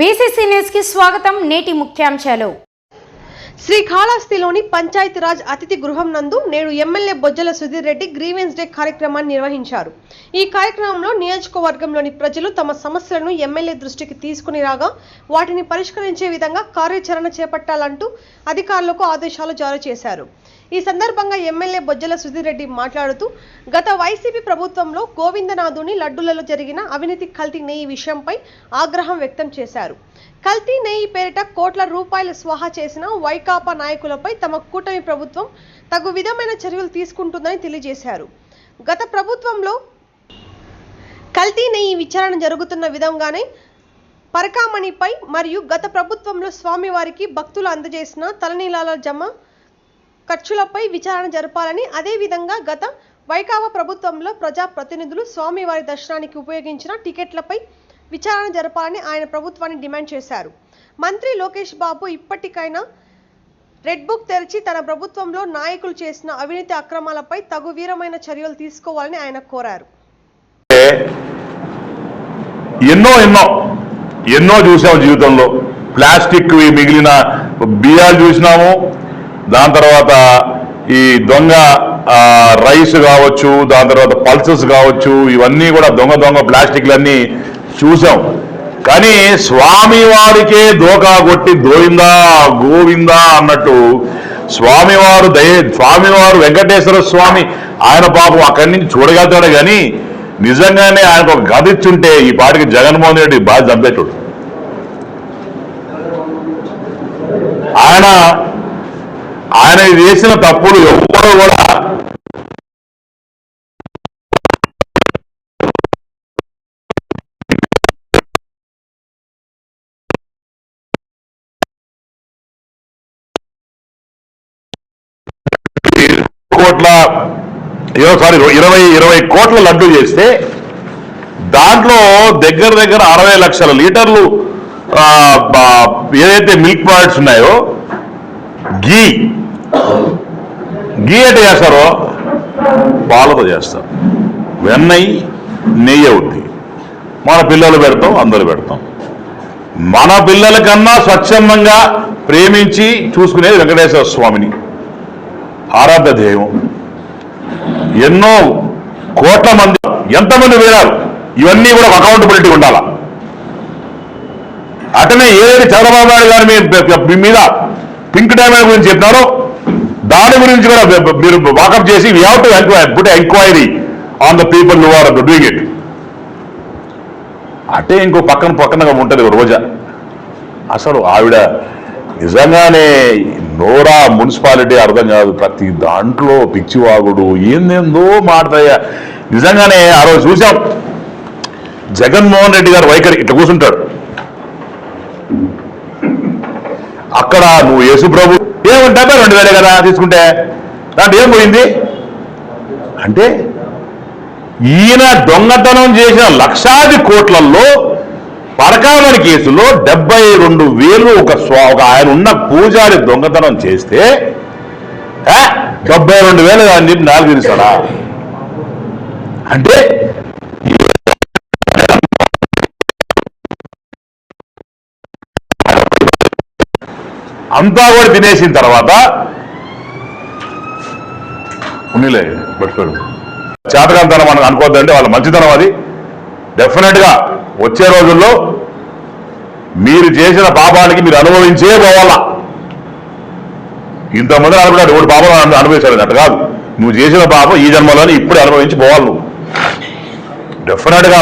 BCC న్యూస్కి స్వాగతం నేటి ముఖ్యాంశాలు. శ్రీ కాళహస్తిలోని పంచాయతీరాజ్ అతిథి గృహం నందు నేడు MLA Bojjala Sudheer Reddy grievance day కార్యక్రమాన్ని నిర్వహించారు. ఈ కార్యక్రమంలో నియోజకవర్గంలోని ప్రజలు తమ సమస్యలను ఎమ్మెల్యే దృష్టికి తీసుకుని రాగా వాటిని పరిష్కరించే విధంగా కార్యాచరణ చేపట్టాలంటూ అధికారులకు ఆదేశాలు జారీ చేశారు. ఈ సందర్భంగా ఎమ్మెల్యే బొజ్జల సుధీర్ రెడ్డి మాట్లాడుతూ గత వైసీపీ ప్రభుత్వంలో గోవిందనాథుని లడ్డులలో జరిగిన అవినీతి కల్తీ నెయ్యి విషయంపై ఆగ్రహం వ్యక్తం చేశారు. కల్తీ నెయ్యి పేరిట కోట్ల రూపాయలు స్వాహా చేసిన వైకాపా నాయకులపై తమ కూటమి ప్రభుత్వం తగు విధమైన చర్యలు తీసుకుంటుందని తెలియజేశారు. గత ప్రభుత్వంలో కల్తీ నెయ్యి విచారణ జరుగుతున్న విధంగానే పరకామణిపై మరియు గత ప్రభుత్వంలో స్వామివారికి భక్తులు అందజేసిన తలనీలాల జమ ఖర్చులపై విచారణ జరపాలని అదేవిధంగా గత వైకావా ప్రభుత్వంలో ప్రజా ప్రతినిధులు స్వామివారి దర్శనానికి ఉపయోగించిన టికెట్లపై విచారణ జరపాలని ఆయన ప్రభుత్వాన్ని డిమాండ్ చేశారు. మంత్రి లోకేష్ బాబు ఇప్పటికైనా రెడ్ బుక్ తెరిచి తన ప్రభుత్వంలో నాయకులు చేసిన అవినీతి అక్రమాలపై తగు వీరమైన చర్యలు తీసుకోవాలని ఆయన కోరారు. ఎన్నో ఎన్నో ఎన్నో చూసాము జీవితంలో. ప్లాస్టిక్ మిగిలిన బియ్యాలు చూసినాము దాని తర్వాత ఈ దొంగ ఆ, రైస్ కావచ్చు దాని తర్వాత పల్సెస్ కావచ్చు ఇవన్నీ కూడా దొంగ దొంగ ప్లాస్టిక్లన్నీ చూసాం. కానీ స్వామివారికే దోకా కొట్టి దోయిందా గోవిందా అన్నట్టు స్వామివారు దయ స్వామివారు వెంకటేశ్వర స్వామి ఆయన పాపం అక్కడి నుంచి చూడగలుగుతాడు కానీ నిజంగానే ఆయనకు ఒక గది ఇచ్చుంటే ఈ పాటికి జగన్మోహన్ రెడ్డి బాగా చంపేటోడు. ఆయన ఆయన చేసిన తప్పులు ఎవ్వరు కూడా కోట్ల ఇరవై సారీ ఇరవై ఇరవై కోట్ల లడ్డు చేస్తే దాంట్లో దగ్గర దగ్గర అరవై లక్షల లీటర్లు ఏదైతే మిల్క్ ప్రోడక్ట్స్ ఉన్నాయో గీ గీ అంటే చేస్తారో పాలతో చేస్తారు. వెన్నయ్యి నెయ్యి అవుద్ది. మన పిల్లలు పెడతాం అందరూ పెడతాం. మన పిల్లల కన్నా స్వచ్ఛందంగా ప్రేమించి చూసుకునేది వెంకటేశ్వర స్వామిని. ఆరాధ్య ధ్యేయం ఎన్నో కోట్ల మంది ఎంతమంది వేరారు ఇవన్నీ కూడా అకౌంటబిలిటీ ఉండాల. అటనే ఏదైతే చంద్రబాబు నాయుడు గారి మీద పింక్ డ్యామేజ్ గురించి చెప్పినారో దాని గురించి కూడా మీరు వాకప్ చేసి we have to enquiry put enquiry on the people who are doing it అటే ఇంకో పక్కన పక్కనగా ఉంటుంది ఒక రోజా. అసలు ఆవిడ నిజంగానే నోరా మున్సిపాలిటీ అర్థం కాదు. ప్రతి దాంట్లో పిచ్చివాగుడు ఏందేందో మాడతాయా నిజంగానే ఆ రోజు చూసాం జగన్మోహన్ రెడ్డి గారు వైఖరి ఇట్లా కూర్చుంటాడు. అక్కడ నువ్వు యేసు ప్రభు ఏముంటాబే రెండు వేలే కదా తీసుకుంటే. దాంట్లో ఏం పోయింది? అంటే ఈయన దొంగతనం చేసిన లక్షాది కోట్లలో పరకామణి కేసులో డెబ్బై రెండు వేలు ఒక ఒక ఆయన ఉన్న పూజారి దొంగతనం చేస్తే డెబ్బై రెండు వేలు అని చెప్పి నాలుగు తీస్తాడా అంటే అంతా కూడా తినేసిన తర్వాత ఉన్నిలే పెట్టుకోడు చేతకంతనం మనం అనుకోవద్దంటే వాళ్ళ మంచితనం అది. డెఫినెట్గా వచ్చే రోజుల్లో మీరు చేసిన పాపానికి మీరు అనుభవించే పోవాలా. ఇంతమంది అనుకున్నాడు ఒకటి పాపం అను- అనుభవించాడు అట్ట కాదు. నువ్వు చేసిన పాపం ఈ జన్మలోనే ఇప్పుడే అనుభవించి పోవాలి నువ్వు. డెఫినెట్గా